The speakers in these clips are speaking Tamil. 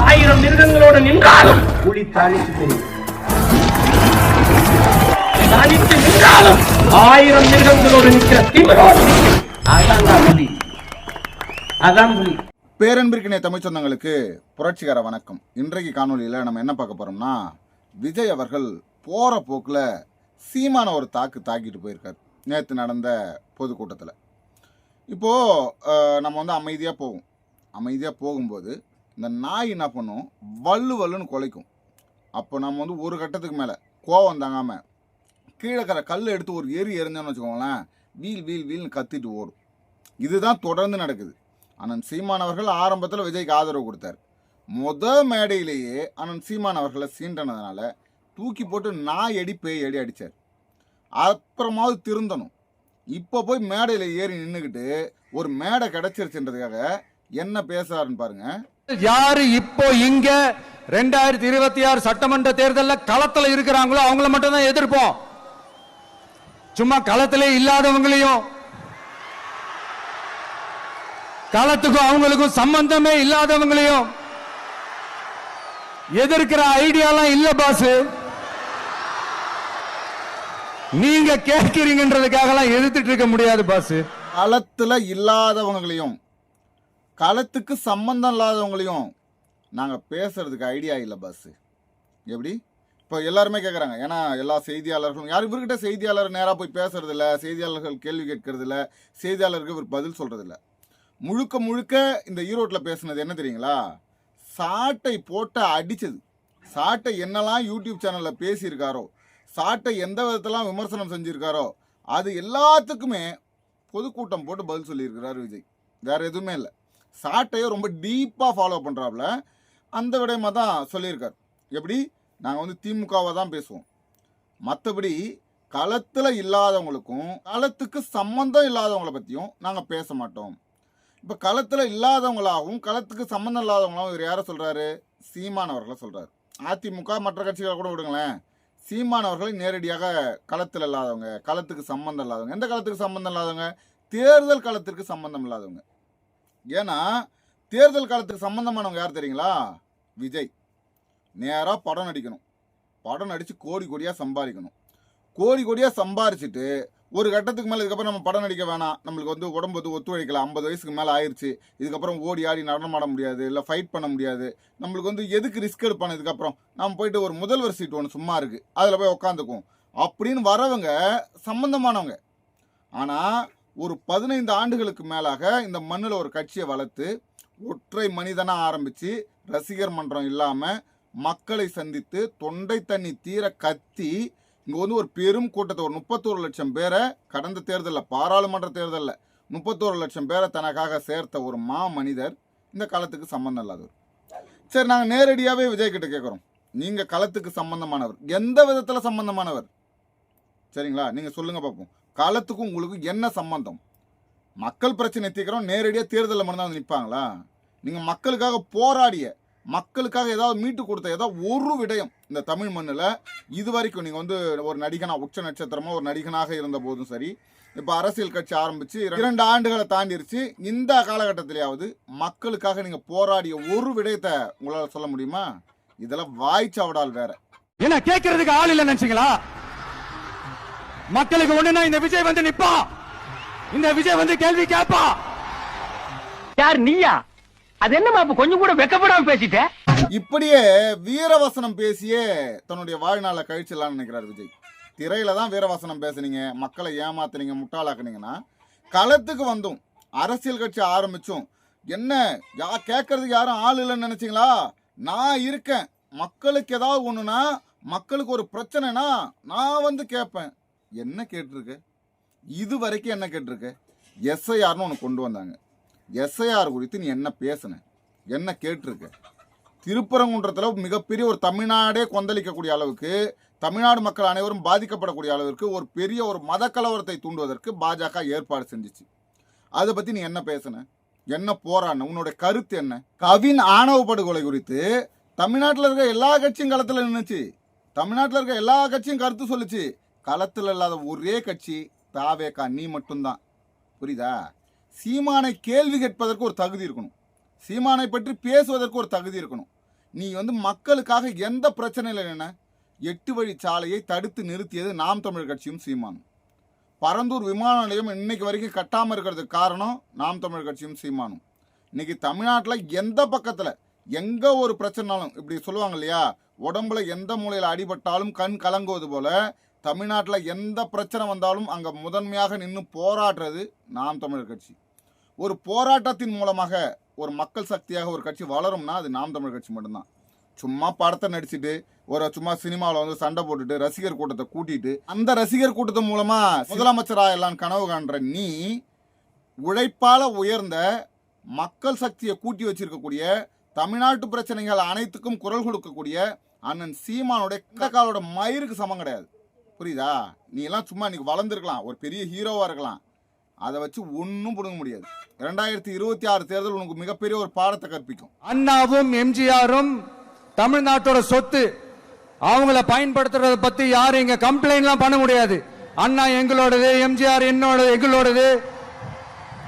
ஆயிரம் மிருகங்களோடு நின்றாலும் புலி தனித்து தெரியும் தனித்து நின்றாலும் ஆயிரம் மிருகங்களோடு நிற்கிற திமிரோடு நிற்கும். அதான் புலி. அதான் புலி. பேரன்பிற்கினை தமிழ் சொந்தங்களுக்கு புரட்சிகர வணக்கம். இன்றைக்கு காணொளியில் நம்ம என்ன பார்க்க போறோம்னா விஜய் அவர்கள் போற போக்குல சீமான ஒரு தாக்கு தாக்கிட்டு போயிருக்காரு. நேற்று நடந்த பொதுக்கூட்டத்தில். இப்போ அஹ், நம்ம வந்து அமைதியாக போவோம். அமைதியாக போகும்போது இந்த நாய் என்ன பண்ணும்? வல்லு வல்லுன்னு குலைக்கும். அப்போ நம்ம வந்து ஒரு கட்டத்துக்கு மேலே கோவம் தாங்காமல் கீழே இருக்கிற கல் எடுத்து ஒரு எரி எரிஞ்சோன்னு வச்சுக்கோங்களேன் வீல் வீல் வீல்னு கத்திட்டு ஓடும். இதுதான் தொடர்ந்து நடக்குது. அண்ணன் சீமான் அவர்கள் ஆரம்பத்தில் விஜய்க்கு ஆதரவு கொடுத்தார். முத மேடையிலேயே அண்ணன் சீமான் அவர்களை சீண்டனதுனால தூக்கி போட்டு நாய் அடி பேய் அடி அடித்தார் அப்புறமாவது திருந்தணும். இப்போ போய் மேடையில் ஏறி நின்றுக்கிட்டு ஒரு மேடை கிடச்சிருச்சுன்றதுக்காக என்ன பேசுகிறாருன்னு பாருங்கள் யாரு இப்போ இங்க ரெண்டாயிரத்தி இருபத்தி ஆறு சட்டமன்ற தேர்தலில் களத்துல இருக்கிறாங்களோ அவங்கள மட்டும் தான் எதிர்ப்போம். சும்மா களத்திலே இல்லாதவங்களையும் களத்துக்கும் அவங்களுக்கும் சம்பந்தமே இல்லாதவங்களையும் எதிர்க்கிற ஐடியாலாம் இல்ல பாஸ் நீங்க கேட்கிறீங்கன்றதுக்காகலாம் எதிர்த்துட்டு இருக்க முடியாது பாஸ் களத்துல இல்லாதவங்களையும் களத்துக்கு சம்மந்தம் இல்லாதவங்களையும் நாங்கள் பேசுகிறதுக்கு ஐடியா இல்லை பஸ்ஸு எப்படி? இப்போ எல்லாருமே கேட்குறாங்க ஏன்னா எல்லா செய்தியாளர்களும் யார் இவர்கிட்ட செய்தியாளர் நேராக போய் பேசுறது செய்தியாளர்கள் கேள்வி கேட்கறது இல்ல செய்தியாளருக்கு இவர் பதில் சொல்கிறது இல்லை முழுக்க முழுக்க இந்த ஈரோட்டில் பேசுனது என்ன தெரியுங்களா? சாட்டை போட்ட அடிச்சது. சாட்டை என்னெல்லாம் யூடியூப் சேனலில் பேசியிருக்காரோ சாட்டை எந்த விதத்தெல்லாம் விமர்சனம் செஞ்சுருக்காரோ அது எல்லாத்துக்குமே பொதுக்கூட்டம் போட்டு பதில் சொல்லியிருக்கிறார் விஜய். வேறு எதுவுமே இல்லை. சாட்டையை ரொம்ப டீப்பாக ஃபாலோ பண்ணுறாப்புல அந்த விடயமாக தான் சொல்லியிருக்கார். எப்படி? நாங்கள் வந்து திமுகவை தான் பேசுவோம். மற்றபடி களத்தில் இல்லாதவங்களுக்கும் களத்துக்கு சம்மந்தம் இல்லாதவங்கள பற்றியும் நாங்கள் பேச மாட்டோம். இப்போ களத்தில் இல்லாதவங்களாகவும் களத்துக்கு சம்மந்தம் இல்லாதவங்களாகவும் இவர் யாரை சொல்கிறாரு சீமானவர்களை சொல்கிறார் சொல்கிறாரு அதிமுக மற்ற கட்சிகளை கூட விடுங்களேன். சீமானவர்களை நேரடியாக களத்தில் இல்லாதவங்க களத்துக்கு சம்மந்தம் இல்லாதவங்க எந்த களத்துக்கு சம்மந்தம் இல்லாதவங்க? தேர்தல் களத்திற்கு சம்மந்தம் இல்லாதவங்க. ஏன்னா தேர்தல் காலத்துக்கு சம்மந்தமானவங்க யார் தெரியுங்களா? விஜய். நேராக படம் நடிக்கணும். படம் நடித்து கோடி கோடியாக சம்பாதிக்கணும். கோடி கோடியாக சம்பாரிச்சுட்டு ஒரு கட்டத்துக்கு மேலே இதுக்கப்புறம் நம்ம படம் நடிக்க வேணாம். நம்மளுக்கு வந்து உடம்பு வந்து ஒத்துழைக்கல. ஐம்பது வயசுக்கு மேலே ஆயிடுச்சு இதுக்கப்புறம் ஓடி ஆடி நடனமாட முடியாது. இல்லை ஃபைட் பண்ண முடியாது. நம்மளுக்கு வந்து எதுக்கு ரிஸ்க் எடுப்பான இதுக்கப்புறம்? நம்ம போயிட்டு ஒரு முதல்வர் சீட் ஒன்று சும்மா இருக்குது அதில் போய் உக்காந்துக்கும் அப்படின்னு வரவங்க சம்மந்தமானவங்க ஆனால் ஒரு பதினைந்து ஆண்டுகளுக்கு மேலாக இந்த மண்ணில் ஒரு கட்சியை வளர்த்து ஒற்றை மனிதனாக ஆரம்பித்து ரசிகர் மன்றம் இல்லாமல் மக்களை சந்தித்து தொண்டை தண்ணி தீர கத்தி இங்கே வந்து ஒரு பெரும் கூட்டத்தை ஒரு முப்பத்தோரு லட்சம் பேரை கடந்த தேர்தலில் பாராளுமன்ற தேர்தலில் முப்பத்தோரு லட்சம் பேரை தனக்காக சேர்த்த ஒரு மா மனிதர் இந்த களத்துக்கு சம்மந்தம் இல்லாதவர். சரி நாங்கள் நேரடியாகவே விஜய் கிட்ட கேட்குறோம் நீங்கள் களத்துக்கு சம்மந்தமானவர் எந்த விதத்தில் சம்மந்தமானவர் சரிங்களா? நீங்கள் சொல்லுங்கள் பார்ப்போம் காலத்துக்கும் உங்களுக்கு என்ன சம்பந்தம்? மக்கள் பிரச்சனை தீர்க்கிறோம் நேரடியாக தேர்தலில் மட்டும்தான் வந்து நிற்பாங்களா நீங்கள் மக்களுக்காக போராடிய மக்களுக்காக ஏதாவது மீட்டு கொடுத்த ஏதாவது ஒரு விடயம் இந்த தமிழ் மண்ணில் இது வரைக்கும் நீங்கள் வந்து ஒரு நடிகனா உச்ச நட்சத்திரமாக ஒரு நடிகனாக இருந்த போதும் சரி இப்போ அரசியல் கட்சி ஆரம்பித்து இரண்டு ஆண்டுகளை தாண்டிருச்சு இந்த காலகட்டத்திலேயாவது மக்களுக்காக நீங்கள் போராடிய ஒரு விடயத்தை உங்களால் சொல்ல முடியுமா? இதெல்லாம் வாய்ச்சாவடால் வேற. என்ன கேட்கறதுக்கு ஆள் இல்லைன்னு நினைச்சீங்களா? மக்களுக்கு ஒண்ணுனா இந்த விஜய் வந்து நிப்பா. இந்த விஜய் வந்து கேள்வி கேட்பா யார் நீயா? அது என்னமா அப்ப கொஞ்சம் கூட வெக்கப்படாம பேசிட்ட? இப்படியே வீரவசனம் பேசியே தன்னுடைய வாழ்நாளை கழிச்சிடலாம்னு நினைக்கிறார் விஜய். திரையில தான் வீரவசனம் பேசுனீங்க மக்களை ஏமாத்துனீங்க முட்டாளாக்குனீங்கன்னா களத்துக்கு வந்தும் அரசியல் கட்சி ஆரம்பிச்சும் என்ன யா கேட்கறதுக்கு யாரும் ஆள் இல்லைன்னு நினைச்சீங்களா? நான் இருக்கேன். மக்களுக்கு ஏதாவது ஒண்ணுனா மக்களுக்கு ஒரு பிரச்சனைனா நான் வந்து கேட்பேன். என்ன கேட்டிருக்க? இது வரைக்கும் என்ன கேட்டிருக்க? எஸ்ஐஆர்னு ஒன்று கொண்டு வந்தாங்க. எஸ்ஐஆர் குறித்து நீ என்ன பேசுன? என்ன கேட்டிருக்க? திருப்பரங்குன்றத்தில் மிகப்பெரிய ஒரு தமிழ்நாடே கொந்தளிக்கக்கூடிய அளவுக்கு தமிழ்நாடு மக்கள் அனைவரும் பாதிக்கப்படக்கூடிய அளவிற்கு ஒரு பெரிய ஒரு மத கலவரத்தை தூண்டுவதற்கு பாஜக ஏற்பாடு செஞ்சுச்சு. அதை பற்றி நீ என்ன பேசுன? என்ன போராடின? உன்னோட கருத்து என்ன? கவின் ஆணவ படுகொலை குறித்து தமிழ்நாட்டில் இருக்க எல்லா கட்சியும் களத்தில் நின்றுச்சு தமிழ்நாட்டில் இருக்க எல்லா கட்சியும் கருத்து சொல்லுச்சு. களத்தில் இல்லாத ஒரே கட்சி தாவேக்கா நீ மட்டும்தான். புரியுதா? சீமானை கேள்வி கேட்பதற்கு ஒரு தகுதி இருக்கணும். சீமானை பற்றி பேசுவதற்கு ஒரு தகுதி இருக்கணும். நீ வந்து மக்களுக்காக எந்த பிரச்சனையில் என்ன எட்டு வழி சாலையை தடுத்து நிறுத்தியது நாம் தமிழர் கட்சியும் சீமானும். பரந்தூர் விமான நிலையம் இன்னைக்கு வரைக்கும் கட்டாமல் இருக்கிறதுக்கு காரணம் நாம் தமிழர் கட்சியும் சீமானும். இன்னைக்கு தமிழ்நாட்டில் எந்த பக்கத்தில் எங்கே ஒரு பிரச்சனைனாலும் இப்படி சொல்லுவாங்க இல்லையா? உடம்புல எந்த மூலையில் அடிபட்டாலும் கண் கலங்குவது போல தமிழ்நாட்டில் எந்த பிரச்சனை வந்தாலும் அங்கே முதன்மையாக நின்று போராடுறது நாம் தமிழர் கட்சி. ஒரு போராட்டத்தின் மூலமாக ஒரு மக்கள் சக்தியாக ஒரு கட்சி வளரும்னா அது நாம் தமிழர் கட்சி மட்டும்தான். சும்மா படத்தை நடிச்சுட்டு ஒரு சும்மா சினிமாவில் வந்து சண்டை போட்டுட்டு ரசிகர் கூட்டத்தை கூட்டிட்டு அந்த ரசிகர் கூட்டத்தின் மூலமாக முதலமைச்சராக எல்லாம் கனவு காண்ற நீ உழைப்பால் உயர்ந்த மக்கள் சக்தியை கூட்டி வச்சிருக்கக்கூடிய தமிழ்நாட்டு பிரச்சனைகள் அனைத்துக்கும் குரல் கொடுக்கக்கூடிய அண்ணன் சீமானுடைய இந்த மயிருக்கு சமம் கிடையாது. புரியுதா? நீ எல்லாம் சும்மா இன்னைக்கு வளர்ந்துருக்கலாம். ஒரு பெரிய ஹீரோவா இருக்கலாம். அதை வச்சு ஒன்றும் பிடுங்க முடியாது. ரெண்டாயிரத்தி இருபத்தி ஆறு தேர்தல் உனக்கு மிகப்பெரிய ஒரு பாடத்தை கற்பிக்கும். அண்ணாவும் எம்ஜிஆரும் தமிழ்நாட்டோட சொத்து அவங்கள பயன்படுத்துறத பத்தி யாரும் இங்க கம்ப்ளைண்ட்லாம் பண்ண முடியாது. அண்ணா எங்களோடது எம்ஜிஆர் என்னோட எங்களோடது.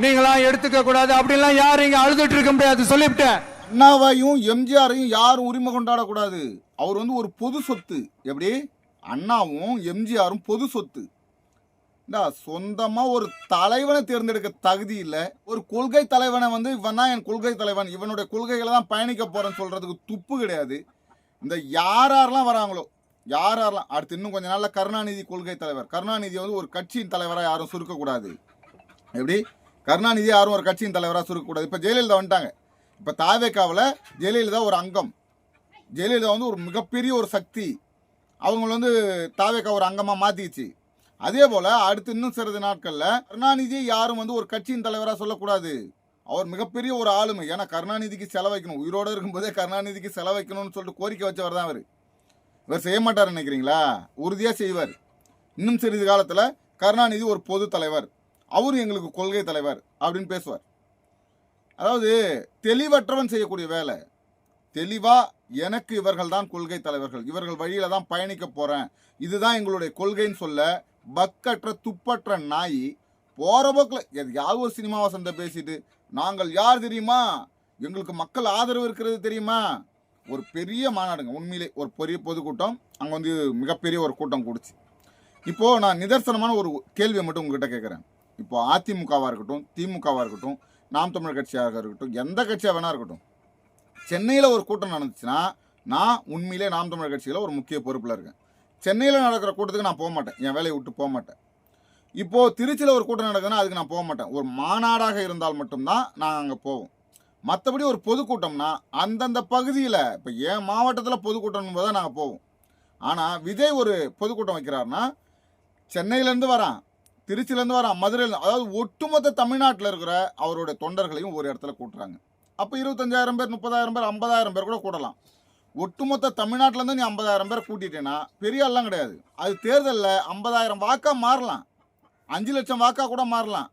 நீங்களாம் எடுத்துக்க கூடாது. அப்படிலாம் யாரும் இங்க அழுதுட்டு இருக்க முடியாது. சொல்லிவிட்டேன். அண்ணாவையும் எம்ஜிஆரையும் யாரும் உரிமை கொண்டாடக்கூடாது. அவர் வந்து ஒரு பொது சொத்து. எப்படி? அண்ணாவும் எம்ஜிஆரும் பொது சொத்து. இந்தா, சொந்தமாக ஒரு தலைவனை தேர்ந்தெடுக்க தகுதி இல்லை. ஒரு கொள்கை தலைவனை வந்து இவன் தான் என் கொள்கை தலைவன். இவனுடைய கொள்கைகளை தான் பயணிக்க போகிறேன்னு சொல்கிறதுக்கு துப்பு கிடையாது. இந்த யார் யாரெல்லாம் வராங்களோ யார் யாரெல்லாம் அடுத்து இன்னும் கொஞ்ச நாளில் கருணாநிதி கொள்கை தலைவர். கருணாநிதி வந்து ஒரு கட்சியின் தலைவராக யாரும் சுருக்கக்கூடாது. எப்படி? கருணாநிதி யாரும் ஒரு கட்சியின் தலைவராக சுருக்கக்கூடாது. இப்போ ஜெயலலிதா வந்துட்டாங்க. இப்போ தாவேக்காவில் ஜெயலலிதா ஒரு அங்கம். ஜெயலலிதா வந்து ஒரு மிகப்பெரிய ஒரு சக்தி. அவங்கள வந்து தாவேக்கா ஒரு அங்கமாக மாற்றிச்சு அதே போல் அடுத்து இன்னும் சிறிது நாட்களில் கருணாநிதியை யாரும் வந்து ஒரு கட்சியின் தலைவராக சொல்லக்கூடாது. அவர் மிகப்பெரிய ஒரு ஆளுமை. ஏன்னா கருணாநிதிக்கு செலவைக்கணும் உயிரோடு இருக்கும்போதே கருணாநிதிக்கு செலவைக்கணும்னு சொல்லிட்டு கோரிக்கை வச்சவர் தான் அவர். இவர் செய்ய மாட்டார் நினைக்கிறீங்களா? உறுதியாக செய்வார். இன்னும் சிறிது காலத்தில் கருணாநிதி ஒரு பொது தலைவர். அவரும் எங்களுக்கு கொள்கை தலைவர் அப்படின்னு பேசுவார். அதாவது தெளிவற்றவன் செய்யக்கூடிய வேலை. தெளிவாக எனக்கு இவர்கள் தான் கொள்கை தலைவர்கள். இவர்கள் வழியில தான் பயணிக்க போறேன். இதுதான் எங்களுடைய கொள்கைன்னு சொல்ல பக்கற்ற துப்பற்ற நாய் போற போக்கில் எதையாவது ஒரு சினிமா சந்தை பேசிட்டு நாங்கள் யார் தெரியுமா? எங்களுக்கு மக்கள் ஆதரவு இருக்கிறது தெரியுமா? ஒரு பெரிய மாநாடுங்க. உண்மையிலே ஒரு பெரிய பொதுக்கூட்டம். அங்கே வந்து மிகப்பெரிய ஒரு கூட்டம் கூடுச்சு. இப்போ நான் நிதர்சனமான ஒரு கேள்வியை மட்டும் உங்ககிட்ட கேட்குறேன் இப்போ அதிமுகவாக இருக்கட்டும் திமுகவாக இருக்கட்டும் நாம் தமிழ் கட்சியாக இருக்கட்டும் எந்த கட்சியாக வேணா இருக்கட்டும் சென்னையில் ஒரு கூட்டம் நடந்துச்சுன்னா நான் உண்மையிலே நாம் தமிழர் கட்சியில் ஒரு முக்கிய பொறுப்பில் இருக்கேன். சென்னையில் நடக்கிற கூட்டத்துக்கு நான் போக மாட்டேன். என் வேலையை விட்டு போக மாட்டேன். இப்போது திருச்சியில் ஒரு கூட்டம் நடக்குதுன்னா அதுக்கு நான் போக மாட்டேன். ஒரு மாநாடாக இருந்தால் மட்டும்தான் நான் அங்கே போவோம் மற்றபடி ஒரு பொதுக்கூட்டம்னா அந்தந்த பகுதியில் இப்போ என் மாவட்டத்தில் பொதுக்கூட்டம் தான் நாங்கள் போவோம். ஆனால் விஜய் ஒரு பொதுக்கூட்டம் வைக்கிறாருன்னா சென்னையிலேருந்து வரான் திருச்சியிலேருந்து வரான் மதுரையில் அதாவது ஒட்டுமொத்த தமிழ்நாட்டில் இருக்கிற அவருடைய தொண்டர்களையும் ஒரு இடத்துல கூட்டுறாங்க. அப்போ இருபத்தஞ்சாயிரம் பேர் முப்பதாயிரம் பேர் ஐம்பதாயிரம் பேர் கூட கூடலாம். ஒட்டுமொத்த தமிழ்நாட்டிலேருந்து நீ ஐம்பதாயிரம் பேர் கூட்டிட்டேன்னா பெரிய ஆள்லாம் கிடையாது. அது தேர்தலில் ஐம்பதாயிரம் வாக்காக மாறலாம். அஞ்சு லட்சம் வாக்காக கூட மாறலாம்.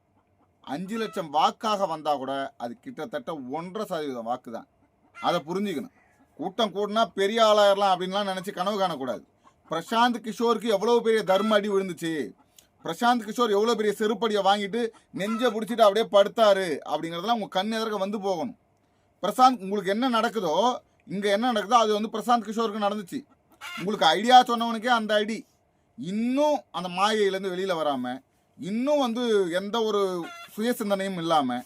அஞ்சு லட்சம் வாக்காக வந்தால் கூட அது கிட்டத்தட்ட ஒன்றரை சதவீதம் வாக்கு தான் அதை புரிஞ்சுக்கணும். கூட்டம் கூட்டினா பெரிய ஆளாயிரலாம் அப்படின்லாம் நினச்சி கனவு காணக்கூடாது. பிரசாந்த் கிஷோருக்கு எவ்வளோ பெரிய தர்ம அடி விழுந்துச்சு? பிரசாந்த் கிஷோர் எவ்வளோ பெரிய செருப்படியை வாங்கிட்டு நெஞ்சை பிடிச்சிட்டு அப்படியே படுத்தாரு அப்படிங்கிறதெல்லாம் உங்கள் கண் எதிர்க்க வந்து போகணும். பிரசாந்த் உங்களுக்கு என்ன நடக்குதோ இங்கே என்ன நடக்குதோ அது வந்து பிரசாந்த் கிஷோருக்கு நடந்துச்சு. உங்களுக்கு ஐடியா சொன்னவனுக்கே அந்த ஐடி. இன்னும் அந்த மாயையிலேருந்து வெளியில் வராமல் இன்னும் வந்து எந்த ஒரு சுய சிந்தனையும் இல்லாமல்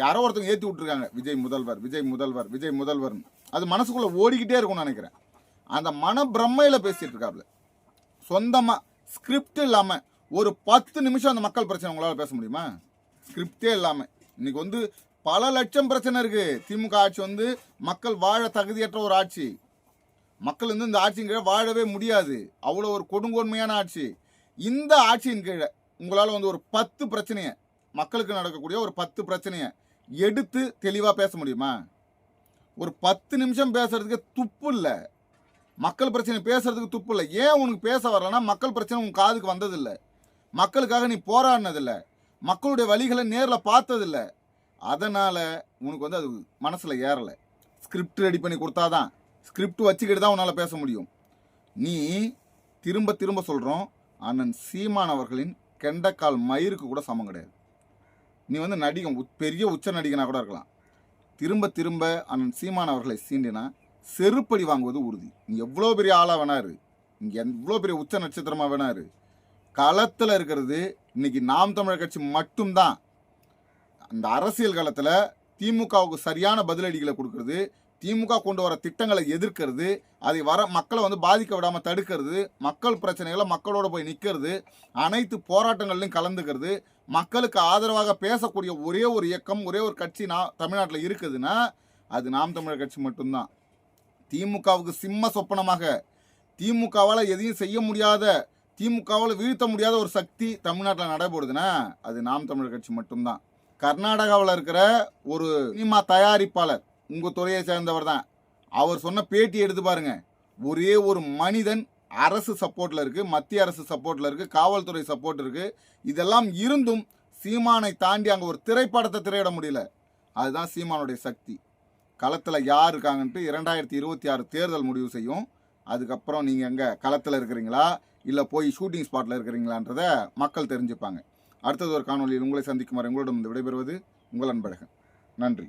யாரோ ஒருத்தங்க ஏற்றி விட்ருக்காங்க விஜய் முதல்வர் விஜய் முதல்வர் விஜய் முதல்வர்னு. அது மனசுக்குள்ளே ஓடிக்கிட்டே இருக்கும்னு நினைக்கிறேன். அந்த மன பிரம்மையில் பேசிகிட்டு இருக்காப்புல சொந்தமாக ஸ்கிரிப்ட் இல்லாமல் ஒரு பத்து நிமிஷம் அந்த மக்கள் பிரச்சனை உங்களால் பேச முடியுமா? ஸ்கிரிப்டே இல்லாமல் இன்றைக்கி வந்து பல லட்சம் பிரச்சனை இருக்கு. திமுக ஆட்சி வந்து மக்கள் வாழ தகுதியற்ற ஒரு ஆட்சி. மக்கள் வந்து இந்த ஆட்சியின் கீழே வாழவே முடியாது. அவ்வளோ ஒரு கொடுங்கோன்மையான ஆட்சி. இந்த ஆட்சியின் கீழே உங்களால் வந்து ஒரு பத்து பிரச்சனையை மக்களுக்கு நடக்கக்கூடிய ஒரு பத்து பிரச்சனையை எடுத்து தெளிவாக பேச முடியுமா? ஒரு பத்து நிமிஷம் பேசுறதுக்கு துப்பு இல்லை. மக்கள் பிரச்சனை பேசுறதுக்கு துப்பு இல்லை. ஏன் உனக்கு பேச வரலன்னா மக்கள் பிரச்சனை உன் காதுக்கு வந்ததில்லை. மக்களுக்காக நீ போராடினதில்லை. மக்களுடைய வழிகளை நேரில் பார்த்ததில்ல. அதனால் உனக்கு வந்து அது மனசில் ஏறலை. ஸ்கிரிப்ட் ரெடி பண்ணி கொடுத்தாதான் ஸ்கிரிப்ட் வச்சுக்கிட்டு தான் உன்னால் பேச முடியும். நீ திரும்ப திரும்ப சொல்கிறோம் அண்ணன் சீமான் அவர்களின் கெண்டக்கால் மயிருக்கு கூட சமம் கிடையாது. நீ வந்து நடிகன் பெரிய உச்ச நடிகனாக கூட இருக்கலாம். திரும்ப திரும்ப அண்ணன் சீமான் அவர்களை சீண்டினா செருப்படி வாங்குவது உறுதி. நீ எவ்வளோ பெரிய ஆளாக வேணாரு இங்கே எவ்வளோ பெரிய உச்ச நட்சத்திரமாக வேணாரு களத்தில் இருக்கிறது இன்னைக்கு நாம் தமிழர் கட்சி மட்டும்தான். இந்த அரசியல் காலத்தில் திமுகவுக்கு சரியான பதிலடிகளை கொடுக்கறது திமுக கொண்டு வர திட்டங்களை எதிர்க்கிறது அதை வர மக்களை வந்து பாதிக்க விடாமல் தடுக்கிறது மக்கள் பிரச்சனைகளை மக்களோட போய் நிற்கிறது அனைத்து போராட்டங்கள்லையும் கலந்துக்கிறது மக்களுக்கு ஆதரவாக பேசக்கூடிய ஒரே ஒரு இயக்கம் ஒரே ஒரு கட்சி நான் தமிழ்நாட்டில் இருக்குதுன்னா அது நாம் தமிழர் கட்சி மட்டும்தான். திமுகவுக்கு சிம்ம சொப்பனமாக திமுகவால் எதையும் செய்ய முடியாத திமுகவால் வீழ்த்த முடியாத ஒரு சக்தி தமிழ்நாட்டில் நடைபெறுதுன்னா அது நாம் தமிழர் கட்சி மட்டும்தான். கர்நாடகாவில் இருக்கிற ஒரு சினிமா தயாரிப்பாளர் உங்கள் துறையை சேர்ந்தவர் தான். அவர் சொன்ன பேட்டி எடுத்து பாருங்க. ஒரே ஒரு மனிதன் அரசு சப்போர்ட்டில் இருக்குது மத்திய அரசு சப்போர்ட்டில் இருக்குது காவல்துறை சப்போர்ட் இருக்குது இதெல்லாம் இருந்தும் சீமானை தாண்டி அங்கே ஒரு திரைப்படத்தை திரையிட முடியல. அதுதான் சீமானுடைய சக்தி. களத்தில் யார் இருக்காங்கன்ட்டு இரண்டாயிரத்தி இருபத்தி ஆறு தேர்தல் முடிவு செய்யும். அதுக்கப்புறம் நீங்கள் எங்கே களத்தில் இருக்கிறீங்களா? இல்லை போய் ஷூட்டிங் ஸ்பாட்டில் இருக்கிறீங்களான்றதை மக்கள் தெரிஞ்சுப்பாங்க. அடுத்தது ஒரு காணொலியில் உங்களை சந்திக்கும் வரை உங்களிடம் விடைபெறுவது உங்கள் அன்பழகன். நன்றி.